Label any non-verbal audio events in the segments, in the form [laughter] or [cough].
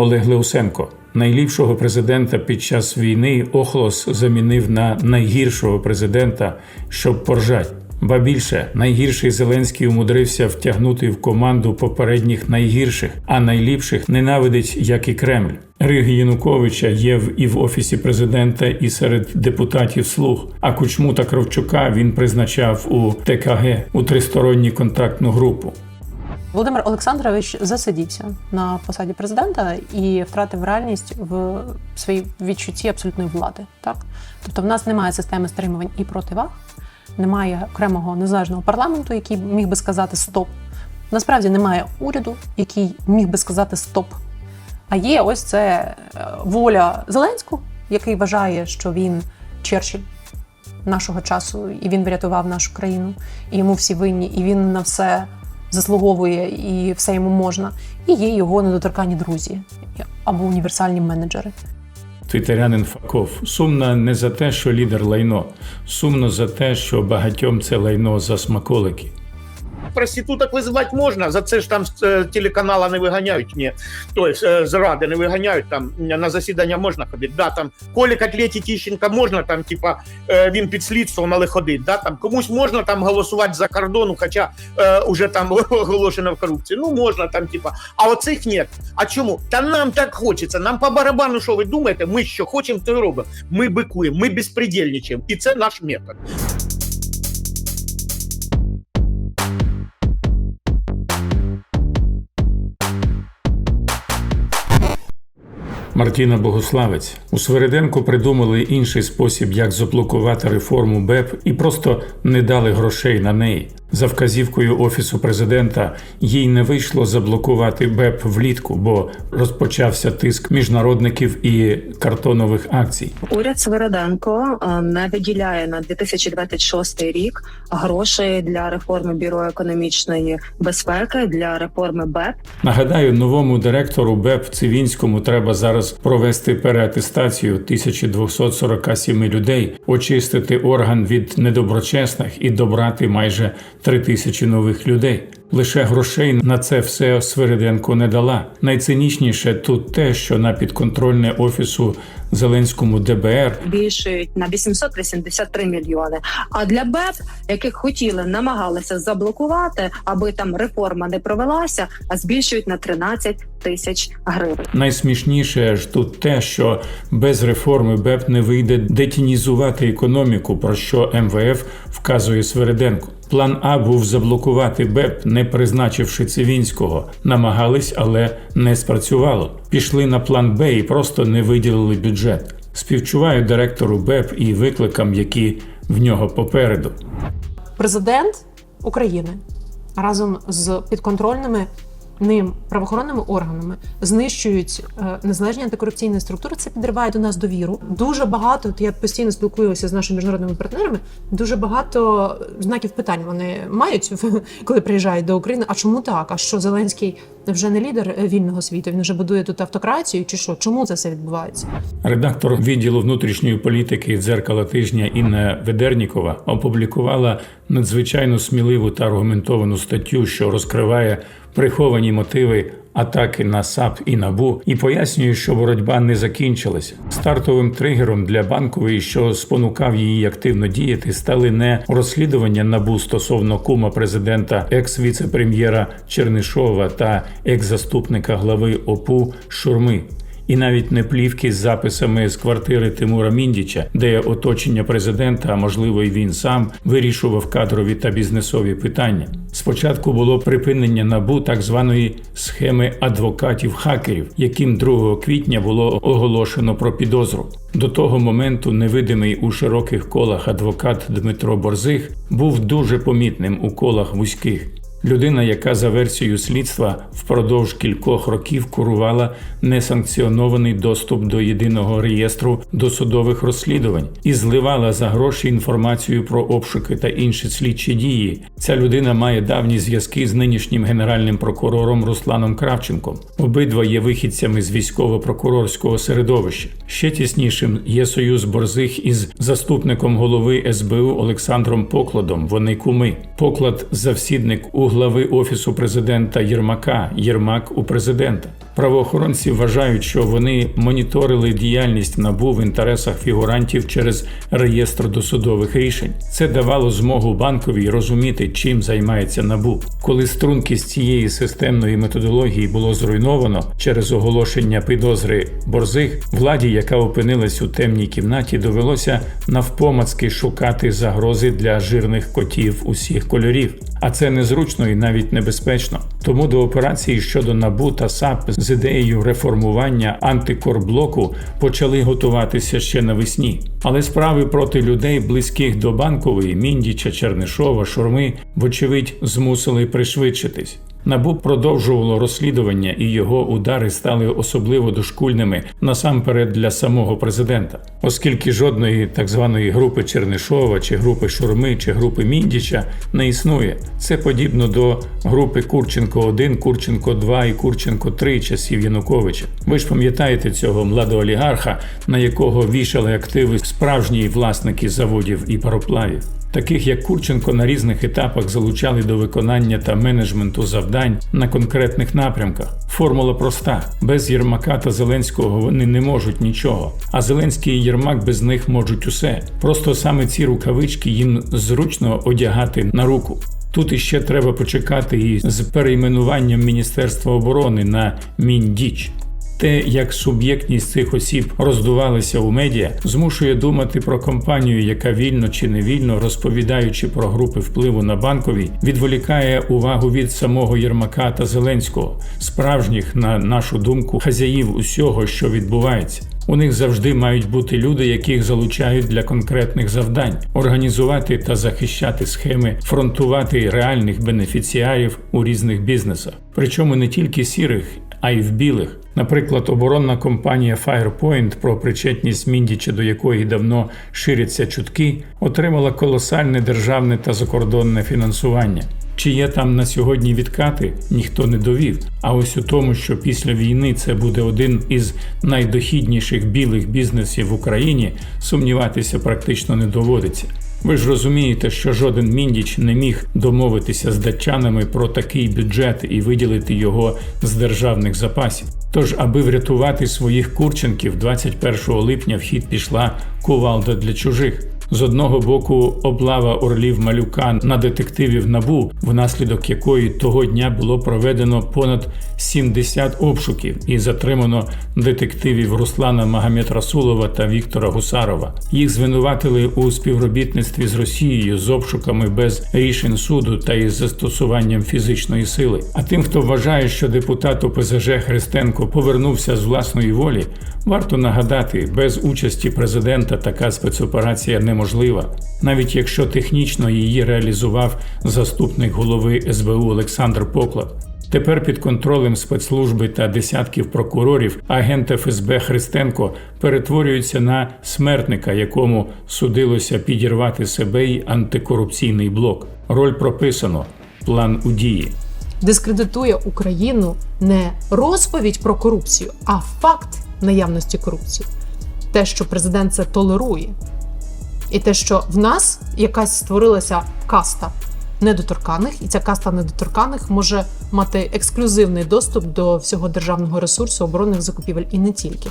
Олег Леусенко. Найліпшого президента під час війни Охлос замінив на найгіршого президента, щоб поржать. Ба більше найгірший Зеленський умудрився втягнути в команду попередніх найгірших, а найліпших ненавидить, як і Кремль. Риги Януковича є в і в офісі президента, і серед депутатів слуг. А Кучму та Кравчука він призначав у ТКГ у тристоронню контактну групу. Володимир Олександрович засидівся на посаді президента і втратив реальність в своїй відчутті абсолютної влади. Так, тобто, в нас немає системи стримувань і противаг, немає окремого незалежного парламенту, який міг би сказати стоп. Насправді немає уряду, який міг би сказати стоп. А є ось це е, воля Зеленського, який вважає, що він Черчилль нашого часу, і він врятував нашу країну, і йому всі винні, і він на все заслуговує, і все йому можна. І є його недоторкані друзі або універсальні менеджери. Твітерянин Факов сумно не за те, що лідер лайно, сумно за те, що багатьом це лайно за смаколики. Проституток визивати можна, за це ж там з е, телеканала не виганяють. Ні. Тобто е, з ради не виганяють, там на засідання можна ходити. Да, там Колі Котлеті Тіщенка можна, там, типа, е, він під слідством, але ходить. Да, там, комусь можна там голосувати за кордону, хоча е, уже там [laughs] оголошено в корупції. Ну, можна там, типа, а оцих ні. А чому? Та нам так хочеться, нам по барабану, що ви думаєте, ми що хочемо, то й робимо. Ми бикуємо, ми безпредельничаємо. І це наш метод. Мартіна Богуславець у Свериденку придумали інший спосіб, як заблокувати реформу БЕП, і просто не дали грошей на неї. За вказівкою офісу президента їй не вийшло заблокувати БЕП влітку, бо розпочався тиск міжнародників і картонових акцій. Уряд Свириденко е, не виділяє на 2026 рік грошей для реформи бюро економічної безпеки для реформи БЕП. Нагадаю, новому директору БЕП Цивінському треба зараз провести переатестацію 1247 людей, очистити орган від недоброчесних і добрати майже три тисячі нових людей. Лише грошей на це все Свириденко не дала. Найцинічніше тут те, що на підконтрольне офісу Зеленському ДБР Збільшують на 883 мільйони. А для БЕП, яких хотіли, намагалися заблокувати, аби там реформа не провелася, а збільшують на 13 тисяч гривень. Найсмішніше ж тут те, що без реформи БЕП не вийде детінізувати економіку, про що МВФ вказує Свириденко. План А був заблокувати БЕП, не призначивши Цивінського. Намагались, але не спрацювало. Пішли на план Б і просто не виділили бюджет. Співчуваю директору БЕП і викликам, які в нього попереду. Президент України разом з підконтрольними ним правоохоронними органами знищують е, незалежні антикорупційні структури. Це підриває до нас довіру. Дуже багато. От я постійно спілкуюся з нашими міжнародними партнерами. Дуже багато знаків питань вони мають, [laughs] коли приїжджають до України. А чому так? А що Зеленський вже не лідер е, вільного світу? Він вже будує тут автократію, чи що? Чому це все відбувається? Редактор відділу внутрішньої політики дзеркала тижня Інна Ведернікова опублікувала надзвичайно сміливу та аргументовану статтю, що розкриває приховані мотиви атаки на САП і НАБУ, і пояснює, що боротьба не закінчилася. Стартовим тригером для банкової, що спонукав її активно діяти, стали не розслідування набу стосовно кума президента, екс-віце-прем'єра Чернишова та екс-заступника глави ОПУ Шурми. І навіть не плівки з записами з квартири Тимура Міндіча, де оточення президента, а можливо й він сам вирішував кадрові та бізнесові питання. Спочатку було припинення набу так званої схеми адвокатів-хакерів, яким 2 квітня було оголошено про підозру. До того моменту невидимий у широких колах адвокат Дмитро Борзих був дуже помітним у колах вузьких. Людина, яка за версією слідства впродовж кількох років курувала несанкціонований доступ до єдиного реєстру досудових розслідувань і зливала за гроші інформацію про обшуки та інші слідчі дії. Ця людина має давні зв'язки з нинішнім генеральним прокурором Русланом Кравченком. Обидва є вихідцями з військово-прокурорського середовища. Ще тіснішим є союз борзих із заступником голови СБУ Олександром Покладом. Вони куми. Поклад завсідник у глави офісу президента Єрмака, Єрмак у президента. Правоохоронці вважають, що вони моніторили діяльність НАБУ в інтересах фігурантів через реєстр досудових рішень. Це давало змогу банковій розуміти, чим займається НАБУ. Коли стрункість цієї системної методології було зруйновано через оголошення підозри борзих, владі, яка опинилась у темній кімнаті, довелося навпомацки шукати загрози для жирних котів усіх кольорів. А це незручно і навіть небезпечно. Тому до операції щодо НАБУ та САП з ідеєю реформування антикорблоку почали готуватися ще навесні. Але справи проти людей, близьких до банкової, Міндіча, Чернишова, Шурми, вочевидь, змусили пришвидшитись. Набу продовжувало розслідування, і його удари стали особливо дошкульними насамперед для самого президента, оскільки жодної так званої групи Чернишова, чи групи Шурми, чи групи Міндіча не існує. Це подібно до групи Курченко 1 Курченко 2 і Курченко 3 часів Януковича. Ви ж пам'ятаєте цього младоолігарха, на якого вішали активи справжні власники заводів і пароплавів. Таких як Курченко на різних етапах залучали до виконання та менеджменту завдань на конкретних напрямках. Формула проста: без Єрмака та Зеленського вони не можуть нічого. А Зеленський і Єрмак без них можуть усе. Просто саме ці рукавички їм зручно одягати на руку. Тут іще треба почекати і з перейменуванням Міністерства оборони на Міндіч. Те, як суб'єктність цих осіб роздувалася у медіа, змушує думати про компанію, яка вільно чи невільно розповідаючи про групи впливу на банковій, відволікає увагу від самого Єрмака та Зеленського, справжніх, на нашу думку, хазяїв усього, що відбувається. У них завжди мають бути люди, яких залучають для конкретних завдань, організувати та захищати схеми, фронтувати реальних бенефіціарів у різних бізнесах, причому не тільки сірих, а й в білих. Наприклад, оборонна компанія Firepoint, про причетність Міндіча, до якої давно ширяться чутки, отримала колосальне державне та закордонне фінансування. Чи є там на сьогодні відкати, ніхто не довів. А ось у тому, що після війни це буде один із найдохідніших білих бізнесів в Україні, сумніватися практично не доводиться. Ви ж розумієте, що жоден міндіч не міг домовитися з датчанами про такий бюджет і виділити його з державних запасів. Тож, аби врятувати своїх курченків, 21 липня в хід пішла кувалда для чужих. З одного боку, облава орлів малюка на детективів набу, внаслідок якої того дня було проведено понад 70 обшуків і затримано детективів Руслана Магомед Расулова та Віктора Гусарова. Їх звинуватили у співробітництві з Росією з обшуками без рішень суду та із застосуванням фізичної сили. А тим, хто вважає, що депутат ОПЗЖ Христенко повернувся з власної волі, варто нагадати, без участі президента така спецоперація неможлива, навіть якщо технічно її реалізував заступник голови СБУ Олександр Поклад. Тепер під контролем спецслужби та десятків прокурорів агент ФСБ Христенко перетворюється на смертника, якому судилося підірвати себе й антикорупційний блок. Роль прописано, план у дії. Дискредитує Україну не розповідь про корупцію, а факт наявності корупції. Те, що президент це толерує, і те, що в нас якась створилася каста недоторканих, і ця каста недоторканих може мати ексклюзивний доступ до всього державного ресурсу оборонних закупівель і не тільки.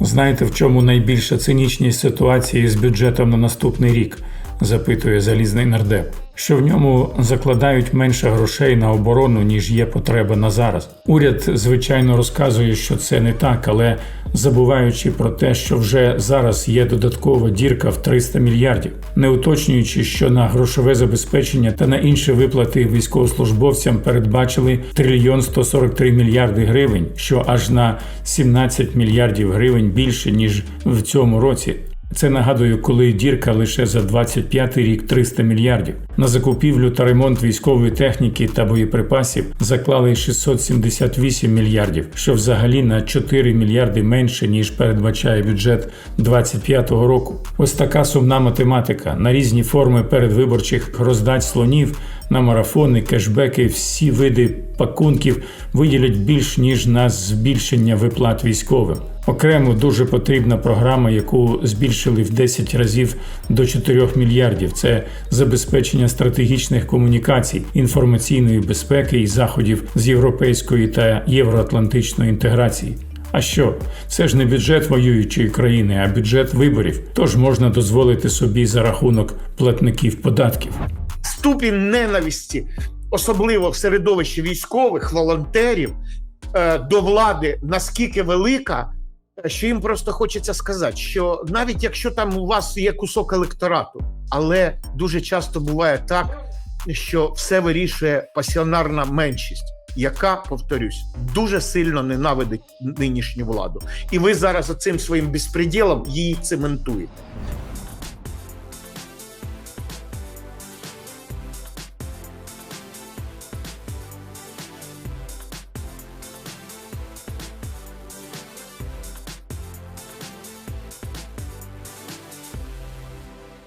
Знаєте, в чому найбільша цинічність ситуації з бюджетом на наступний рік? запитує залізний нардеп. Що в ньому закладають менше грошей на оборону, ніж є потреба на зараз. Уряд, звичайно, розказує, що це не так, але забуваючи про те, що вже зараз є додаткова дірка в 300 мільярдів, не уточнюючи, що на грошове забезпечення та на інші виплати військовослужбовцям передбачили трильйон 143 мільярди гривень, що аж на 17 мільярдів гривень більше ніж в цьому році. Це нагадую, коли дірка лише за 25 рік 300 мільярдів. На закупівлю та ремонт військової техніки та боєприпасів заклали 678 мільярдів, що взагалі на 4 мільярди менше ніж передбачає бюджет 25-го року. Ось така сумна математика на різні форми передвиборчих роздать слонів на марафони, кешбеки, всі види пакунків виділять більш ніж на збільшення виплат військовим. Окремо дуже потрібна програма, яку збільшили в 10 разів до 4 мільярдів. Це забезпечення стратегічних комунікацій, інформаційної безпеки і заходів з європейської та євроатлантичної інтеграції. А що? Це ж не бюджет воюючої країни, а бюджет виборів. Тож можна дозволити собі за рахунок платників податків. ступінь ненависті, особливо в середовищі військових, волонтерів е, до влади наскільки велика, що їм просто хочеться сказати, що навіть якщо там у вас є кусок електорату, але дуже часто буває так, що все вирішує пасіонарна меншість. Яка, повторюсь, дуже сильно ненавидить нинішню владу, і ви зараз цим своїм безпреділом її цементуєте.